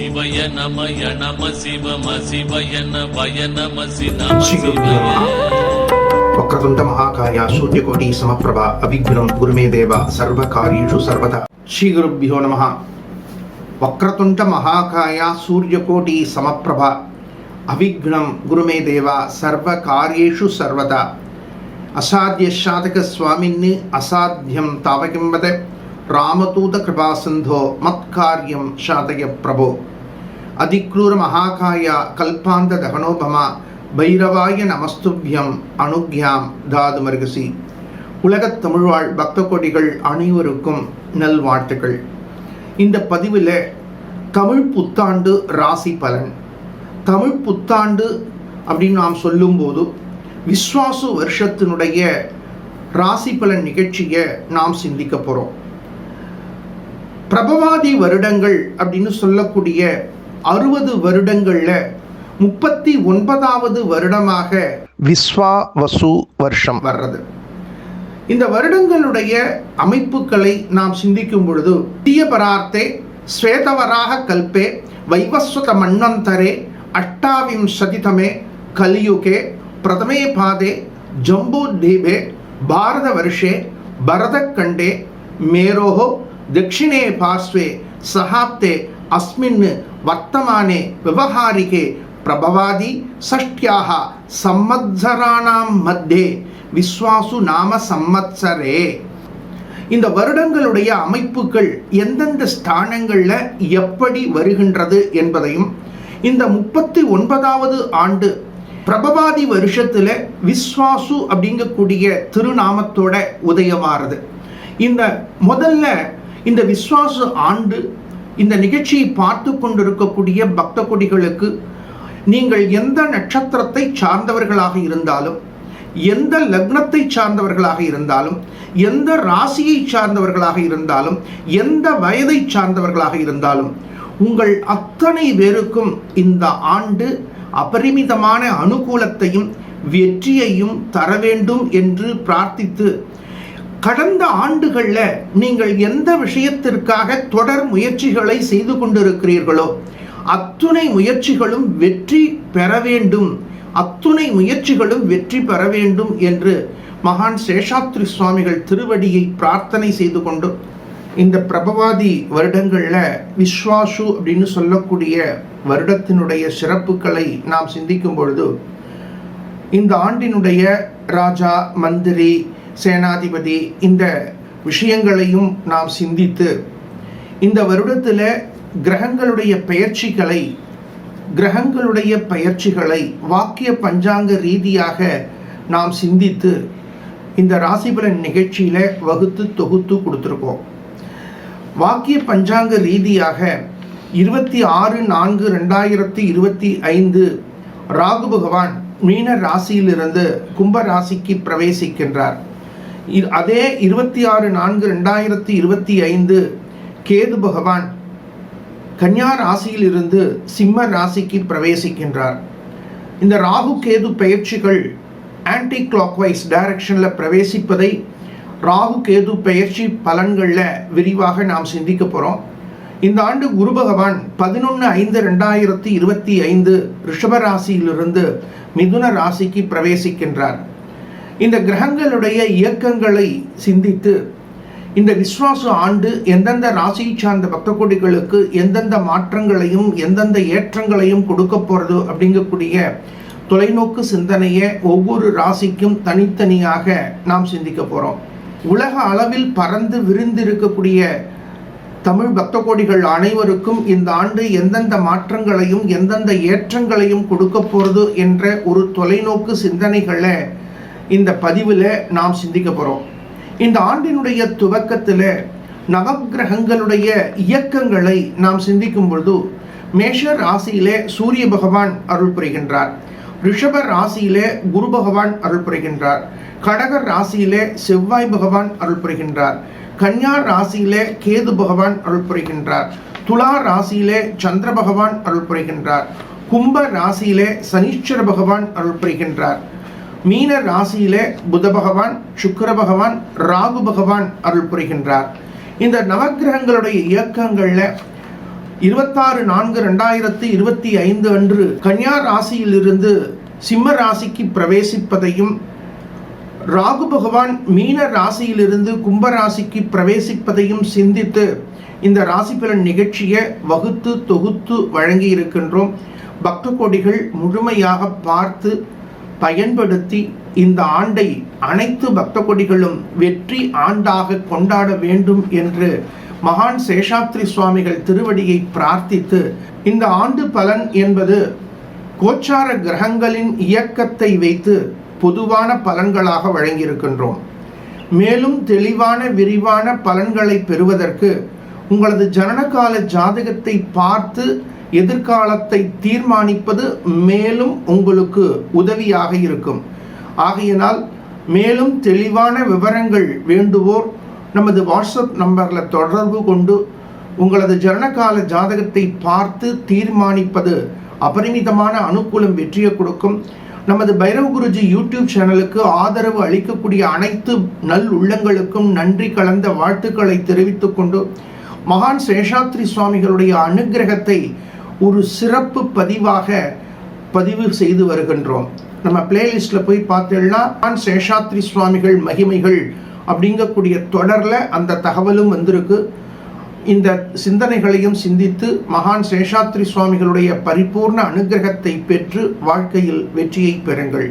శివయ నమయ నమ శివ శివయ నమయ నమ శివ. ఒక్కగుంట మహాకాయ సూర్యకోటి సమప్రభ అభిఘ్నం గురుమే దేవ సర్వకార్యేషు సర్వత శ్రీ గురుభ్యో నమ. వక్రతుంట మహాకాయ సూర్యకోటి సమప్రభ అవిఘ్నం గురుమే దేవ సర్వకార్యేషు సర్వత అసాధ్య శాతక స్వామిన్ని అసాధ్యం తావకింవత్ రామదూత కృపాసింధో மத்காரியம் శాతయ பிரபோ. అధిక్రూర மகாகாயா கல்பாந்த தகனோபமா பைரவாய நமஸ்துபியம் அனுக்யாம் தாதுமருகசி உலகத் தமிழ்வாழ் பக்த கொடிகள் அனைவருக்கும் நல்வாழ்த்துக்கள். இந்த பதிவில் தமிழ் புத்தாண்டு ராசி பலன். தமிழ் புத்தாண்டு அப்படின்னு நாம் சொல்லும்போது விஸ்வாசு வருஷத்தினுடைய ராசி பலன் நிகழ்ச்சியை நாம் சிந்திக்க போகிறோம் பிரபவாதி வருடங்கள் அப்படின்னு சொல்லக்கூடிய அறுபது வருடங்கள்ல முப்பத்தி ஒன்பதாவது வருடமாக விஸ்வா வசு வருஷம். வர்றது. இந்த வருடங்களுடைய அமைப்புகளை நாம் சிந்திக்கும் பொழுது தீயபரார்த்தே ஸ்வேதவராக கல்பே வைவஸ்வத மன்வந்தரே அஷ்டாவிம்சதிதமே கலியுகே பிரதமே பாதே ஜம்பூதீபே பாரத வருஷே பரதக்கண்டே மேரோஹோ दक्षिणे पार्श्वे सहाप्ते अस्मिन् वर्तमाने व्यवहारिके प्रभवादि षष्ट्याः संवत्सराणां मध्ये விஸ்வாசு நாம சம்மத்சரே இந்த வருடங்களுடைய அமைப்புகள் எந்தெந்த ஸ்தானங்களில் எப்படி வருகின்றது என்பதையும் இந்த முப்பத்தி ஒன்பதாவது ஆண்டு பிரபவாதி வருஷத்தில் விஸ்வாசு அப்படிங்கக்கூடிய திருநாமத்தோட உதயமாறுது இந்த முதல்ல இந்த விஸ்வாச ஆண்டு இந்த நிகழ்ச்சியை பார்த்து கொண்டிருக்கக்கூடிய பக்த கொடிகளுக்கு நீங்கள் எந்த நட்சத்திரத்தை சார்ந்தவர்களாக இருந்தாலும் எந்த லக்னத்தை சார்ந்தவர்களாக இருந்தாலும் எந்த ராசியை சார்ந்தவர்களாக இருந்தாலும் எந்த வயதை சார்ந்தவர்களாக இருந்தாலும் உங்கள் அத்தனை பேருக்கும் இந்த ஆண்டு அபரிமிதமான அனுகூலத்தையும் வெற்றியையும் தர வேண்டும் என்று பிரார்த்தித்து கடந்த ஆண்டுகளில் நீங்கள் எந்த விஷயத்திற்காக தொடர் முயற்சிகளை செய்து கொண்டிருக்கிறீர்களோ அத்துணை முயற்சிகளும் வெற்றி பெற வேண்டும். அத்துணை முயற்சிகளும் வெற்றி பெற வேண்டும் என்று மகான் சேஷாத்ரி சுவாமிகள் திருவடியை பிரார்த்தனை செய்து கொண்டு இந்த பிரபவாதி வருடங்களில் விஸ்வாசு அப்படின்னு சொல்லக்கூடிய வருடத்தினுடைய சிறப்புகளை நாம் சிந்திக்கும் பொழுது இந்த ஆண்டினுடைய ராஜா மந்திரி சேனாதிபதி இந்த விஷயங்களையும் நாம் சிந்தித்து இந்த வருடத்தில் கிரகங்களுடைய பெயர்ச்சிகளை கிரகங்களுடைய பெயர்ச்சிகளை வாக்கிய பஞ்சாங்க ரீதியாக நாம் சிந்தித்து இந்த ராசிபலன் நிகழ்ச்சியில் வகுத்து தொகுத்து கொடுத்துருக்கோம். வாக்கிய பஞ்சாங்க ரீதியாக இருபத்தி ஆறு நான்கு ரெண்டாயிரத்தி இருபத்தி ஐந்து ராகு பகவான் மீன ராசியிலிருந்து கும்ப ராசிக்கு பிரவேசிக்கின்றார். இ- அதே இருபத்தி ஆறு நான்கு ரெண்டாயிரத்தி இருபத்தி ஐந்து கேது பகவான் கன்யா ராசியில் இருந்து சிம்ம ராசிக்கு பிரவேசிக்கின்றார். இந்த ராகு கேது பெயர்ச்சிகள் ஆன்டி கிளாக்வைஸ் டைரக்ஷனில் பிரவேசிப்பதை ராகு கேது பெயர்ச்சி பலன்களில் விரிவாக நாம் சிந்திக்க போகிறோம் இந்த ஆண்டு குரு பகவான் பதினொன்று ஐந்து ரெண்டாயிரத்தி இருபத்தி ஐந்து ரிஷப ராசியிலிருந்து மிதுன ராசிக்கு பிரவேசிக்கின்றார். இந்த கிரகங்களுடைய இயக்கங்களை சிந்தித்து இந்த விஸ்வாச ஆண்டு எந்தெந்த ராசியை சார்ந்த பக்த கோடிகளுக்கு எந்தெந்த மாற்றங்களையும் எந்தெந்த ஏற்றங்களையும் கொடுக்க போகிறது அப்படிங்கக்கூடிய தொலைநோக்கு சிந்தனையை ஒவ்வொரு ராசிக்கும் தனித்தனியாக நாம் சிந்திக்க போகிறோம் உலக அளவில் பறந்து விரிந்திருக்கக்கூடிய தமிழ் பக்த கோடிகள் அனைவருக்கும் இந்த ஆண்டு எந்தெந்த மாற்றங்களையும் எந்தெந்த ஏற்றங்களையும் கொடுக்க போகிறது என்ற ஒரு தொலைநோக்கு சிந்தனைகளை இந்த பதிவில் நாம் சிந்திக்க போகிறோம் இந்த ஆண்டினுடைய துவக்கத்தில் நவக்கிரகங்களுடைய இயக்கங்களை நாம் சிந்திக்கும் பொழுது மேஷ ராசியிலே சூரிய பகவான் அருள் புரிகின்றார். ரிஷப ராசியிலே குரு பகவான் அருள் புரிகின்றார். கடகர் ராசியிலே செவ்வாய் பகவான் அருள் புரிகின்றார். கன்யா ராசியிலே கேது பகவான் அருள் புரிகின்றார். துலா ராசியிலே சந்திர பகவான் அருள் புரிகின்றார். கும்ப ராசியிலே சனீஸ்வர பகவான் அருள் புரிகின்றார். மீன ராசியிலே புத பகவான் சுக்கர பகவான் ராகு பகவான் அருள் புரிகின்றார். இந்த நவக்கிரகங்களுடைய இயக்கங்களில் இருபத்தாறு நான்கு ரெண்டாயிரத்தி இருபத்தி ஐந்து அன்று கன்னியா ராசியிலிருந்து சிம்ம ராசிக்கு பிரவேசிப்பதையும் ராகு பகவான் மீன ராசியிலிருந்து கும்ப ராசிக்கு பிரவேசிப்பதையும் சிந்தித்து இந்த ராசி பலன் நிகழ்ச்சியை வகுத்து தொகுத்து வழங்கி இருக்கின்றோம் பக்த கோடிகள் முழுமையாக பார்த்து பயன்படுத்தி இந்த ஆண்டை அனைத்து பக்த கொடிகளும் வெற்றி ஆண்டாக கொண்டாட வேண்டும் என்று மகான் சேஷாத்ரி சுவாமிகள் திருவடியை பிரார்த்தித்து இந்த ஆண்டு பலன் என்பது கோச்சார கிரகங்களின் இயக்கத்தை வைத்து பொதுவான பலன்களாக வழங்கியிருக்கின்றோம். மேலும் தெளிவான விரிவான பலன்களை பெறுவதற்கு உங்களது ஜனனகால ஜாதகத்தை பார்த்து எதிர்காலத்தை தீர்மானிப்பது மேலும் உங்களுக்கு உதவியாக இருக்கும். ஆகையினால் மேலும் தெளிவான விவரங்கள் வேண்டுவோர் நமது வாட்ஸ்அப் நம்பரில் தொடர்பு கொண்டு உங்களது ஜனனகால ஜாதகத்தை பார்த்து தீர்மானிப்பது அபரிமிதமான அனுகூலம் வெற்றியை கொடுக்கும். நமது பைரவ் குருஜி யூடியூப் சேனலுக்கு ஆதரவு அளிக்கக்கூடிய அனைத்து நல் உள்ளங்களுக்கும் நன்றி கலந்த வாழ்த்துக்களை தெரிவித்துக்கொண்டு மகான் சேஷாத்ரி சுவாமிகளுடைய அனுக்கிரகத்தை ஒரு சிறப்பு பதிவாக பதிவு செய்து வருகின்றோம். நம்ம பிளேலிஸ்டில் போய் பார்த்தோம்னா மகான் சேஷாத்ரி சுவாமிகள் மகிமைகள் அப்படிங்கக்கூடிய தொடரில் அந்த தகவலும் வந்திருக்கு. இந்த சிந்தனைகளையும் சிந்தித்து மகான் சேஷாத்ரி சுவாமிகளுடைய பரிபூர்ண அனுகிரகத்தை பெற்று வாழ்க்கையில் வெற்றியை பெறுங்கள்.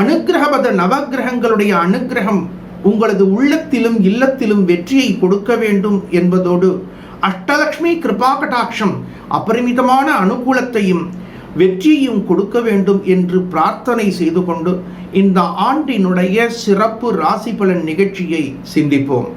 அனுகிரகபத நவகிரகங்களுடைய அனுகிரகம் உங்களது உள்ளத்திலும் இல்லத்திலும் வெற்றியை கொடுக்க வேண்டும் என்பதோடு அஷ்டலக்ஷ்மி கிருபா கடாட்சம் அபரிமிதமான அனுகூலத்தையும் வெற்றியையும் கொடுக்க வேண்டும் என்று பிரார்த்தனை செய்து கொண்டு இந்த ஆண்டினுடைய சிறப்பு ராசி பலன் நிகழ்ச்சியை சிந்திப்போம்.